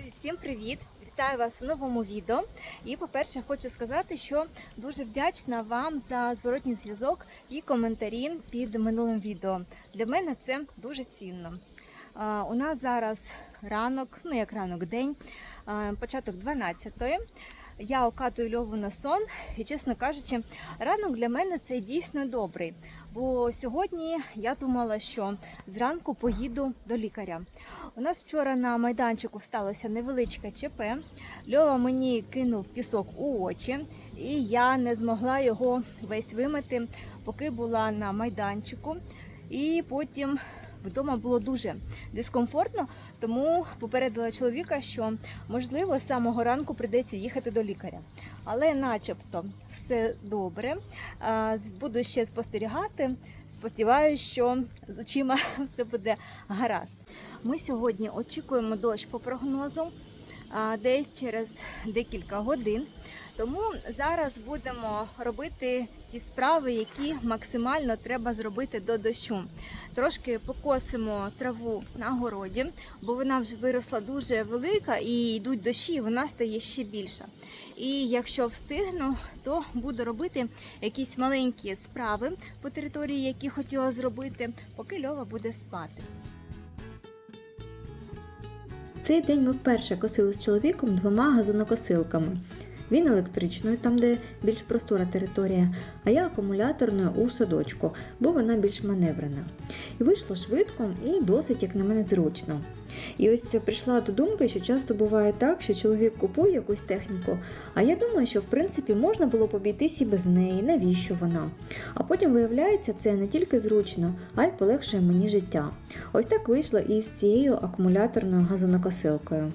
Всім привіт! Вітаю вас у новому відео. І, по-перше, хочу сказати, що дуже вдячна вам за зворотній зв'язок і коментарі під минулим відео. Для мене це дуже цінно. У нас зараз ранок, ну як ранок, день, початок 12-ї. Я окатую льову на сон, і, чесно кажучи, ранок для мене це дійсно добрий. Бо сьогодні я думала, що зранку поїду до лікаря. У нас вчора на майданчику сталося невеличке ЧП. Льова мені кинув пісок у очі, і я не змогла його весь вимити, поки була на майданчику. І потім вдома було дуже дискомфортно, тому попередила чоловіка, що можливо з самого ранку прийдеться їхати до лікаря. Але, начебто, все добре. Буду ще спостерігати. Сподіваюся, що з очима все буде гаразд. Ми сьогодні очікуємо дощ по прогнозу десь через декілька годин. Тому зараз будемо робити ті справи, які максимально треба зробити до дощу. Трошки покосимо траву на городі, бо вона вже виросла дуже велика і йдуть дощі, вона стає ще більша. І якщо встигну, то буду робити якісь маленькі справи по території, які хотіла зробити, поки Льова буде спати. Цей день ми вперше косили з чоловіком двома газонокосилками. Він електричною, там де більш простора територія, а я акумуляторною у садочку, бо вона більш маневрена. І вийшло швидко і досить, як на мене, зручно. І ось прийшла до думки, що часто буває так, що чоловік купує якусь техніку, а я думаю, що в принципі можна було б обійтись і без неї, навіщо вона. А потім виявляється, це не тільки зручно, а й полегшує мені життя. Ось так вийшло і з цією акумуляторною газонокосилкою.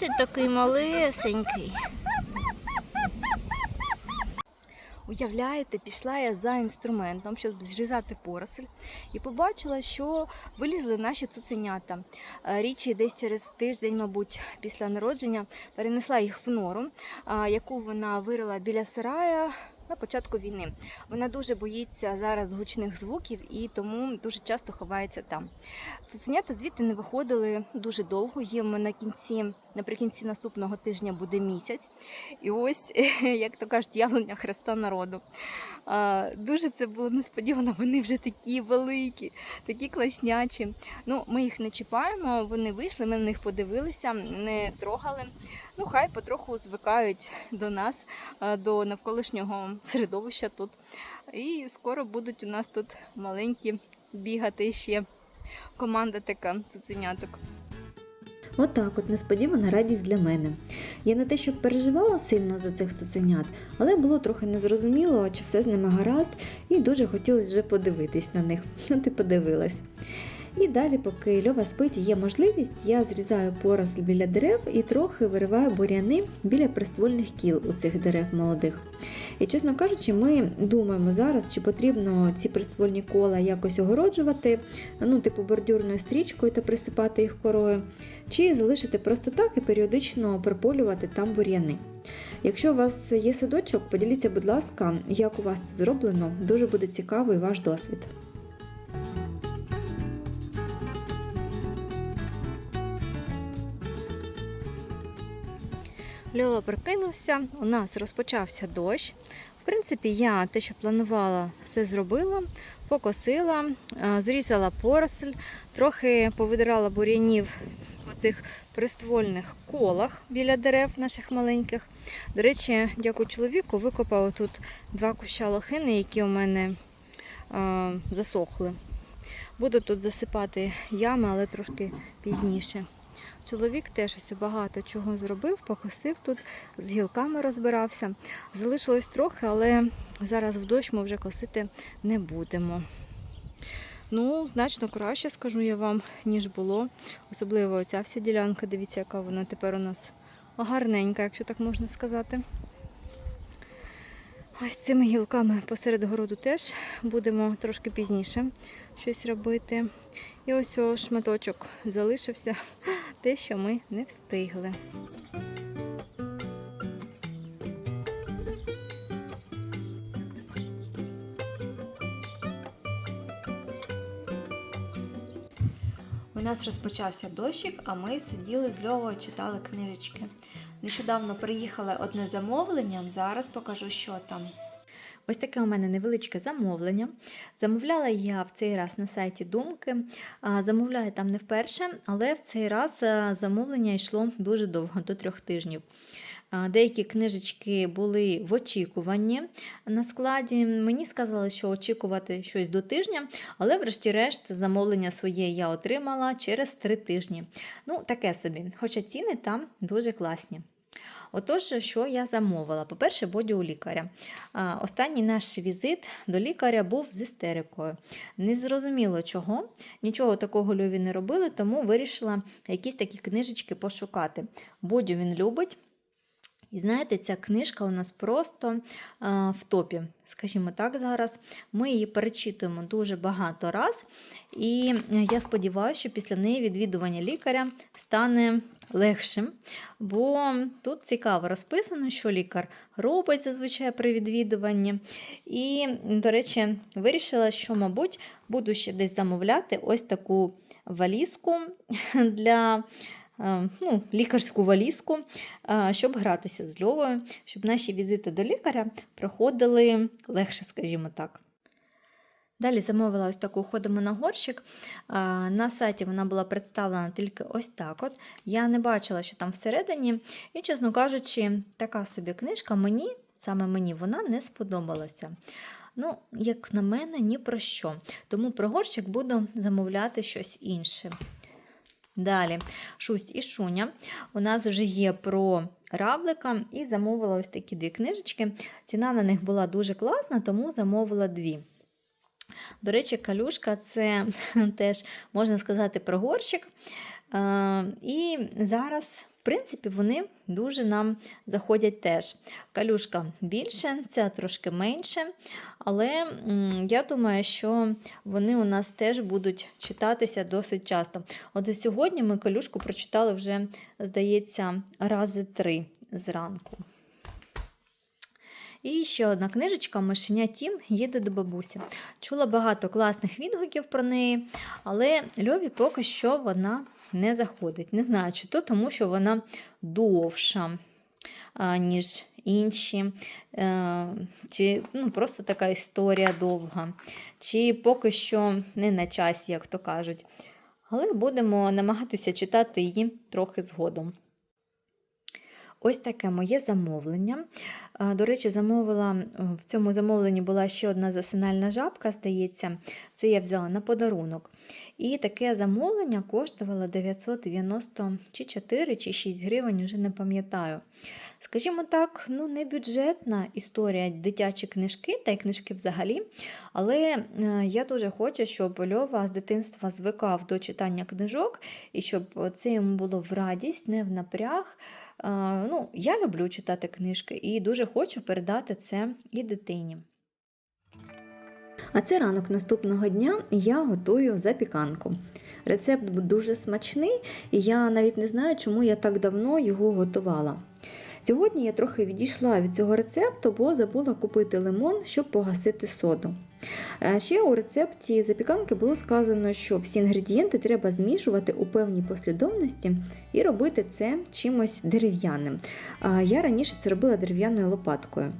Ти такий малесенький? Уявляєте, пішла я за інструментом, щоб зрізати поросль, і побачила, що вилізли наші цуценята. Річ Річі десь через тиждень, мабуть, після народження перенесла їх в нору, яку вона вирила біля сарая. На початку війни вона дуже боїться зараз гучних звуків і тому дуже часто ховається там. Цуценята звідти не виходили дуже довго. Їм на кінці, наприкінці наступного тижня буде місяць. І ось, як то кажуть, явлення Христа народу. Дуже це було несподівано. Вони вже такі великі, такі класнячі. Ну, ми їх не чіпаємо, вони вийшли, ми на них подивилися, не трогали. Ну, хай потроху звикають до нас, до навколишнього середовища тут. І скоро будуть у нас тут маленькі бігати ще. Команда така цуценяток. Отак, от несподівана радість для мене. Я не те, щоб переживала сильно за цих цуценят, але було трохи незрозуміло, чи все з ними гаразд, і дуже хотілося вже подивитись на них. Ну, ти подивилась. І далі, поки Льова спить є можливість, я зрізаю поросль біля дерев і трохи вириваю буряни біля приствольних кіл у цих дерев молодих. І чесно кажучи, ми думаємо зараз, чи потрібно ці приствольні кола якось огороджувати, ну, типу бордюрною стрічкою та присипати їх корою, чи залишити просто так і періодично приполювати там бур'яни. Якщо у вас є садочок, поділіться, будь ласка, як у вас це зроблено. Дуже буде цікавий ваш досвід. Льова прокинувся, у нас розпочався дощ. В принципі, я те, що планувала, все зробила, покосила, е, зрізала поросль, трохи повидирала бур'янів у цих приствольних колах біля дерев наших маленьких. До речі, дякую чоловіку, викопав тут два куща лохини, які у мене е, засохли. Буду тут засипати ями, але трошки пізніше. Чоловік теж ось багато чого зробив, покосив тут, з гілками розбирався. Залишилось трохи, але зараз в дощ ми вже косити не будемо. Ну, значно краще, скажу я вам, ніж було. Особливо оця вся ділянка, дивіться, яка вона тепер у нас гарненька, якщо так можна сказати. Ось цими гілками посеред городу теж будемо трошки пізніше щось робити. І ось о шматочок залишився, те, що ми не встигли. У нас розпочався дощик, а ми сиділи з Льовою, читали книжечки. Нещодавно приїхало одне замовлення, зараз покажу, що там. Ось таке у мене невеличке замовлення. Замовляла я в цей раз на сайті Думки. Замовляю там не вперше, але в цей раз замовлення йшло дуже довго, до трьох тижнів. Деякі книжечки були в очікуванні на складі. Мені сказали, що очікувати щось до тижня, але, врешті-решт, замовлення своє я отримала через три тижні. Ну, таке собі, хоча ціни там дуже класні. Отож, що я замовила? По-перше, боді у лікаря. Останній наш візит до лікаря був з істерикою. Не зрозуміло чого, нічого такого Льові не робили, тому вирішила якісь такі книжечки пошукати. Бодю він любить. І знаєте, ця книжка у нас просто а, в топі, скажімо так, зараз. Ми її перечитуємо дуже багато раз. І я сподіваюся, що після неї відвідування лікаря стане легшим, бо тут цікаво розписано, що лікар робить зазвичай при відвідуванні. І, до речі, вирішила, що, мабуть, буду ще десь замовляти ось таку валізку для. Е, Ну, лікарську валізку, е, щоб гратися з Льовою, щоб наші візити до лікаря проходили легше, скажімо так. Далі замовила ось таку ходимо на горщик. На сайті вона була представлена тільки ось так. от. Я не бачила, що там всередині. І, чесно кажучи, така собі книжка мені, саме мені, вона не сподобалася. Ну, як на мене, ні про що. Тому про горщик буду замовляти щось інше. Далі, Шусь і Шуня. У нас вже є про раблика і замовила ось такі дві книжечки. Ціна на них була дуже класна, тому замовила дві. До речі, калюшка це теж можна сказати про горщик. Е, І зараз, в принципі, вони дуже нам заходять теж. Калюшка більше, ця трошки менше. Але я думаю, що вони у нас теж будуть читатися досить часто. От сьогодні ми калюшку прочитали вже, здається, рази три зранку. І ще одна книжечка Мишеня Тім їде до бабусі. Чула багато класних відгуків про неї, але Льові поки що вона не заходить. Не знаю, чи то тому, що вона довша, ніж інші, е, чи ну, просто така історія довга, чи поки що не на часі, як то кажуть. Але будемо намагатися читати її трохи згодом. Ось таке моє замовлення. До речі, замовила е, в цьому замовленні була ще одна засинальна жабка, здається, це я взяла на подарунок. І таке замовлення коштувало 990 чи 4 чи 6 гривень, вже не пам'ятаю. Скажімо так, ну не бюджетна історія дитячі книжки та й книжки взагалі. Але е, я дуже хочу, щоб Льова з дитинства звикав до читання книжок і щоб це йому було в радість, не в напряг. Ну, я люблю читати книжки і дуже хочу передати це і дитині. А це ранок наступного дня я готую запіканку. Рецепт дуже смачний, і я навіть не знаю, чому я так давно його готувала. Сьогодні я трохи відійшла від цього рецепту, бо забула купити лимон, щоб погасити соду. Е, Ще у рецепті запіканки було сказано, що всі інгредієнти треба змішувати у певній послідовності і робити це чимось дерев'яним. Я раніше це робила дерев'яною лопаткою.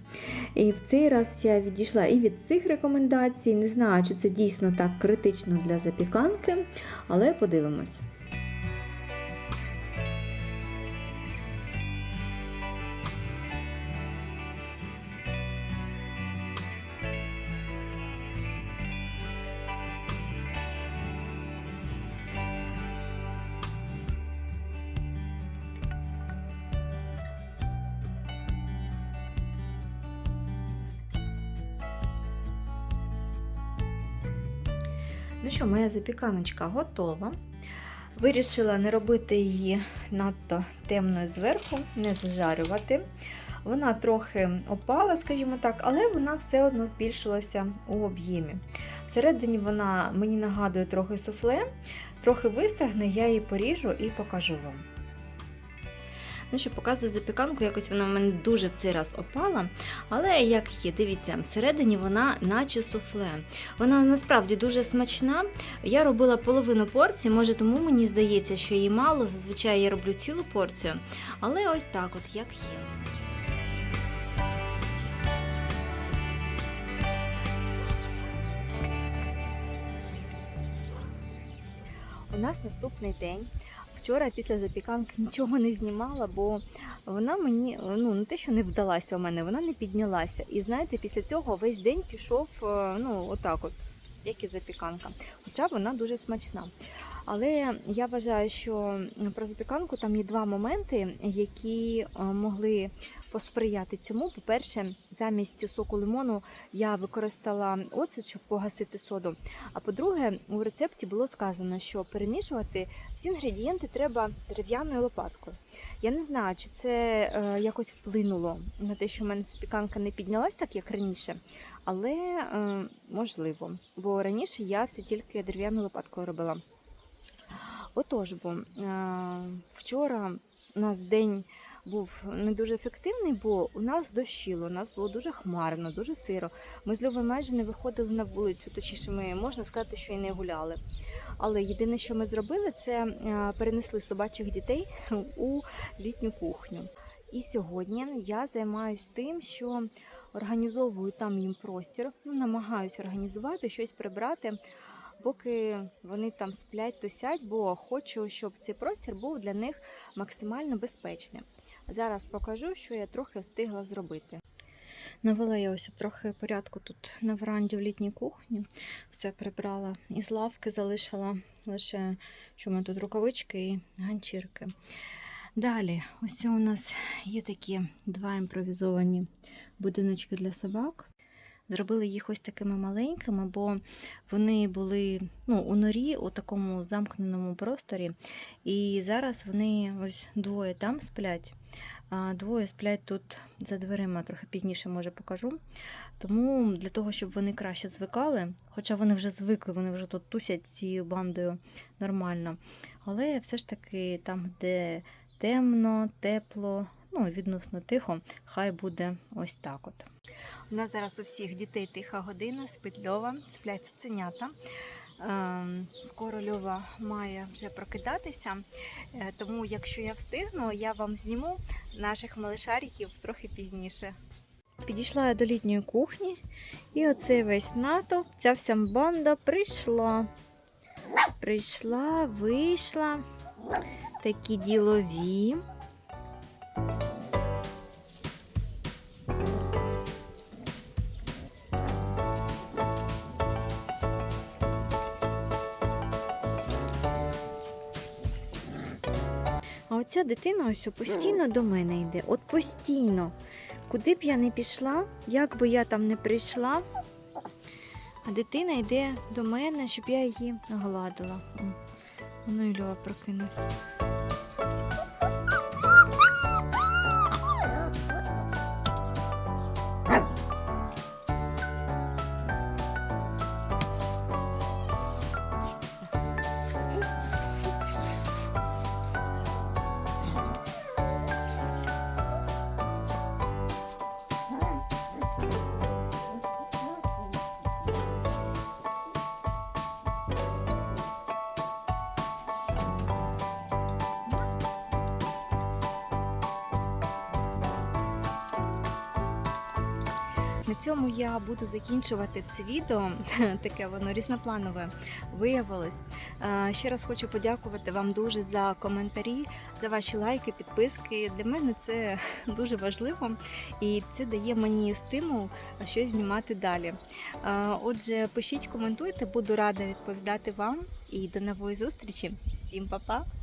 І в цей раз я відійшла і від цих рекомендацій. Не знаю, чи це дійсно так критично для запіканки, але подивимось. Ну що, моя запіканочка готова. Вирішила не робити її надто темною зверху, не зажарювати. Вона трохи опала, скажімо так, але вона все одно збільшилася у об'ємі. Всередині вона мені нагадує трохи суфле, трохи вистагне, я її поріжу і покажу вам. Ну що, показую запіканку, якось вона в мене дуже в цей раз опала. Але як є, дивіться, всередині вона наче суфле. Вона насправді дуже смачна. Я робила половину порції, може тому мені здається, що її мало. Зазвичай я роблю цілу порцію. Але ось так, от як є. У нас наступний день. Вчора після запіканки нічого не знімала, бо вона мені ну не те, що не вдалася у мене, вона не піднялася. І знаєте, після цього весь день пішов е, ну отак, от як і запіканка. Хоча вона дуже смачна. Але я вважаю, що про запіканку там є два моменти, які е, могли посприяти цьому. По-перше, замість соку лимону я використала оцет, щоб погасити соду. А по-друге, у рецепті було сказано, що перемішувати всі інгредієнти треба дерев'яною лопаткою. Я не знаю, чи це е, якось вплинуло на те, що в мене запіканка не піднялась так, як раніше, але е, можливо, бо раніше я це тільки дерев'яною лопаткою робила. Отож, бо е, вчора у нас день був не дуже ефективний, бо у нас дощило, у нас було дуже хмарно, дуже сиро. Ми з Льовою майже не виходили на вулицю, точніше, ми можна сказати, що і не гуляли. Але єдине, що ми зробили, це е, перенесли собачих дітей у літню кухню. І сьогодні я займаюся тим, що організовую там їм простір, ну, намагаюся організувати щось прибрати. Поки вони там сплять, тусять, бо хочу, щоб цей простір був для них максимально безпечним. Зараз покажу, що я трохи встигла зробити. Навела я ось трохи порядку тут на веранді в літній кухні. Все прибрала із лавки, залишила лише що в мене тут рукавички і ганчірки. Далі, ось у нас є такі два імпровізовані будиночки для собак. Зробили їх ось такими маленькими, бо вони були ну, у норі, у такому замкненому просторі. І зараз вони ось двоє там сплять, а двоє сплять тут за дверима, трохи пізніше може покажу. Тому для того, щоб вони краще звикали, хоча вони вже звикли, вони вже тут тусять цією бандою нормально. Але все ж таки там, де темно, тепло, ну відносно тихо, хай буде ось так от. У нас зараз у всіх дітей тиха година, спить Льова, сплять цуценята. Ем, Скоро Льова має вже прокидатися, Е, тому якщо я встигну, я вам зніму наших малишариків трохи пізніше. Підійшла я до літньої кухні, і оцей весь натовп, ця вся банда прийшла. Прийшла, вийшла. Такі ділові. Оця дитина ось постійно до мене йде. От постійно. Куди б я не пішла, як би я там не прийшла, а дитина йде до мене, щоб я її нагладила. Воно і Льова прокинувся. Цьому я буду закінчувати це відео. Таке воно різнопланове виявилось. Е, Ще раз хочу подякувати вам дуже за коментарі, за ваші лайки, підписки. Для мене це дуже важливо і це дає мені стимул щось знімати далі. Е, Отже, пишіть, коментуйте, буду рада відповідати вам. І до нової зустрічі. Всім па-па!